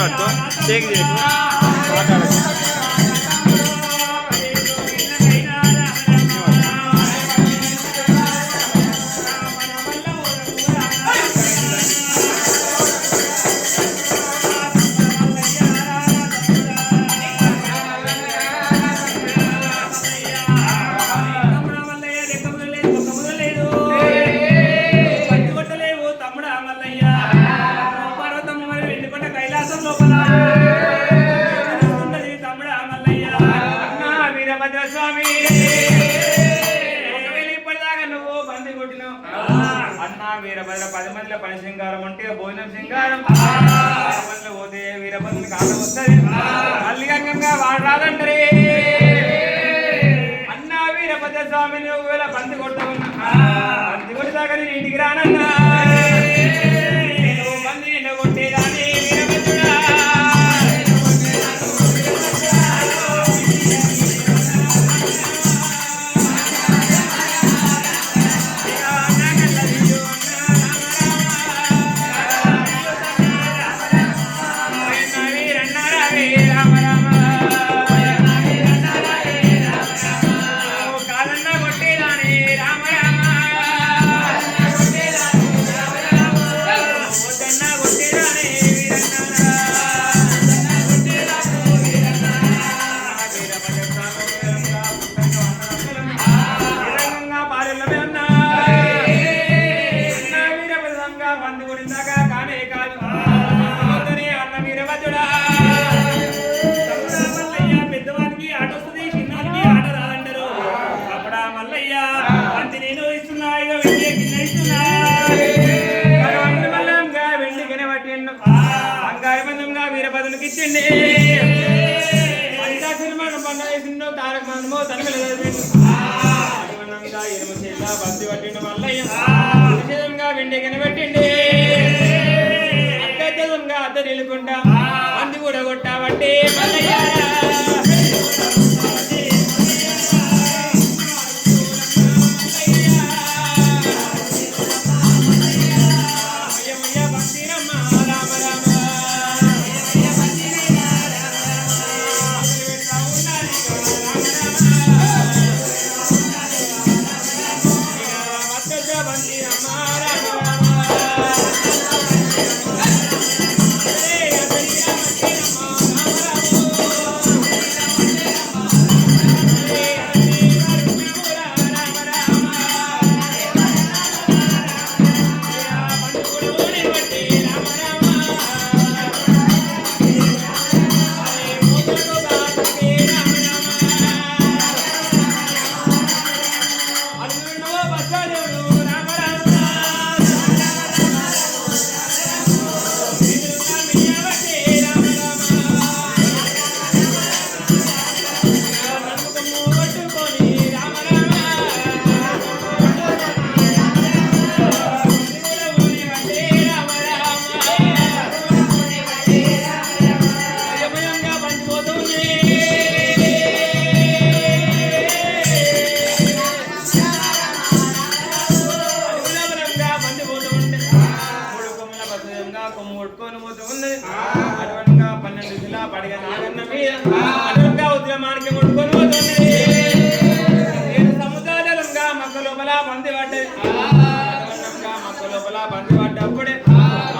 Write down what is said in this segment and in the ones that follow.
वाटतो ते एक माटाला లింగారం వీరభద్రుని కాలం వస్తుంది మళ్ళీ గంగంగా వాడు రాదంటారే ఇచ్చిండి అంతా సినిమా మన తారక మనము తనకు bacana, meu లోపల బండి పడ్డప్పుడే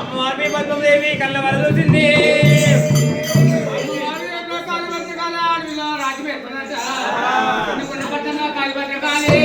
అమ్మవారి పద్మదేవి కళ్ళ వరదొచ్చింది రాజు పెట్టుకున్నట్టు. కాలి పట్ల కాలి.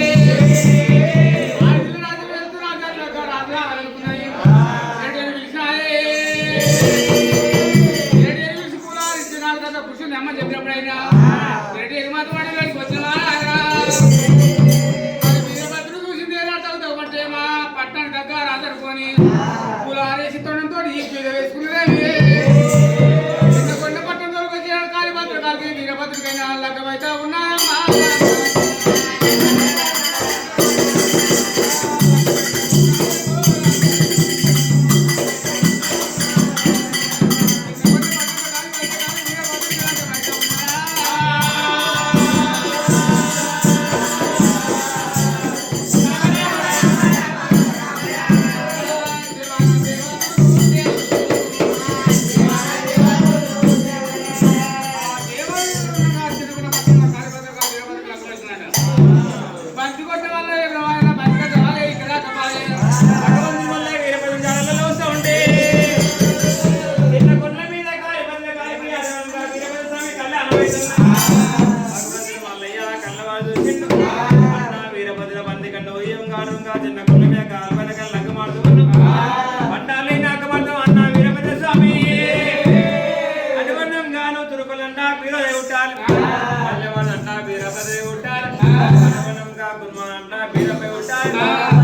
అన్నా బీర ఉంటారు అన్న బీరపై ఉంటారు అన్నా బీరపై ఉంటారు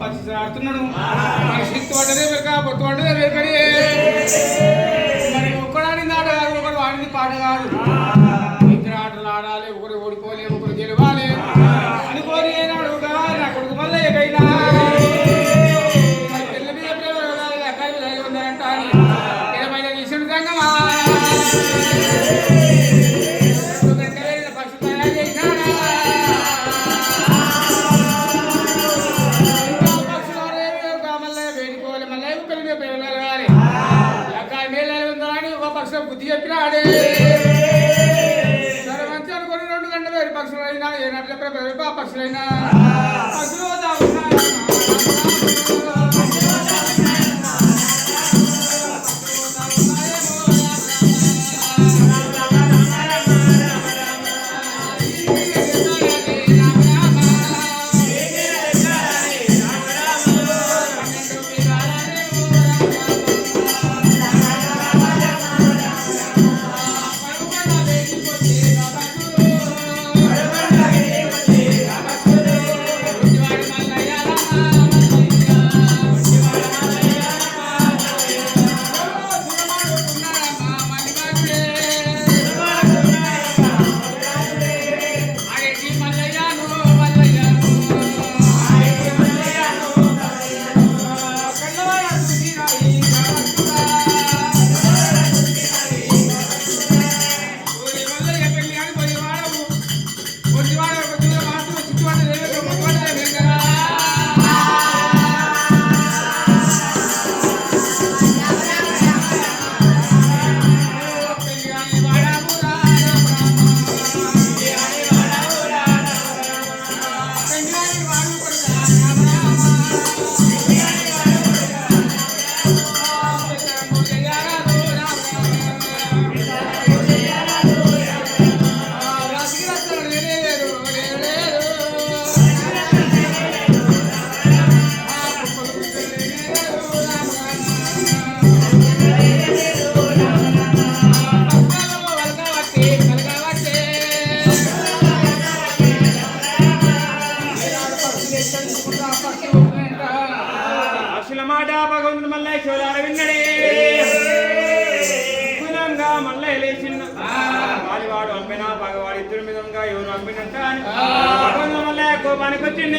పచ్చి ఆడుతున్నాడు మన శక్తి వంటనే వెనుక పొత్తు వంటనే వెనుకని వేరు పక్షులైనా ఏ నట్ల పక్షులైనా పశువు పంపినా వాడు ఇద్దరి మీద ఎవరు పంపినంటే కోపానికి వచ్చింది.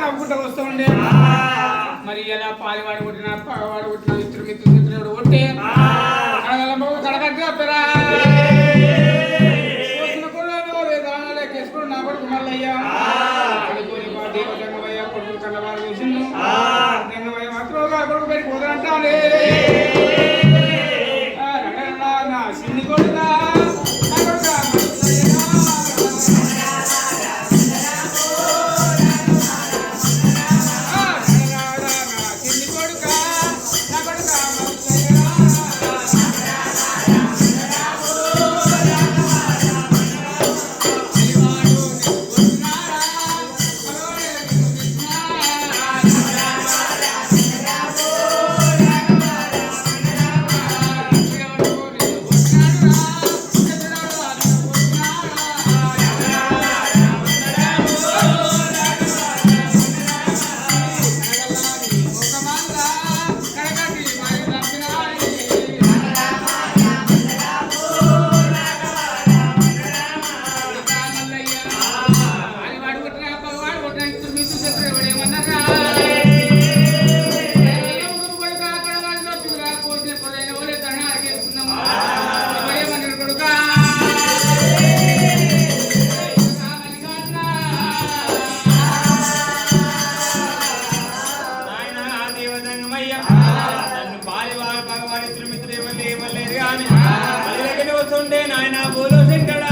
నవ్వుకుంటా వస్తూ ఉండే మరి ఎలా పాలివాడు కొట్టిన పగవాడు కొట్టిన ఇద్దరు మిత్రుడు మిత్రుడు కొట్టే కడగట్టురా నా కొడుకు మల్లయ్యా కొడుకు కన్నవారు చూసిండు నిన్న మాత్రం నా కొడుకు పెట్టి కుదరంటానే వస్తుంటే నాయన బోలో శంకరా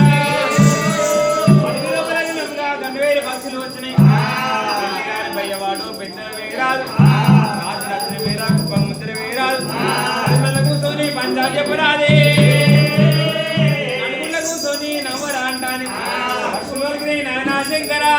గండవేలు పక్షులు వచ్చినాయి. బయ్యవాడు పెద్దన వేరాదు వేరా కుప్ప ముద్ర కూర్చొని పంజాబ్ చెప్పరాదే అడుగుల కూర్చొని నవ్వరా అంటాని నాయనా శంకరా.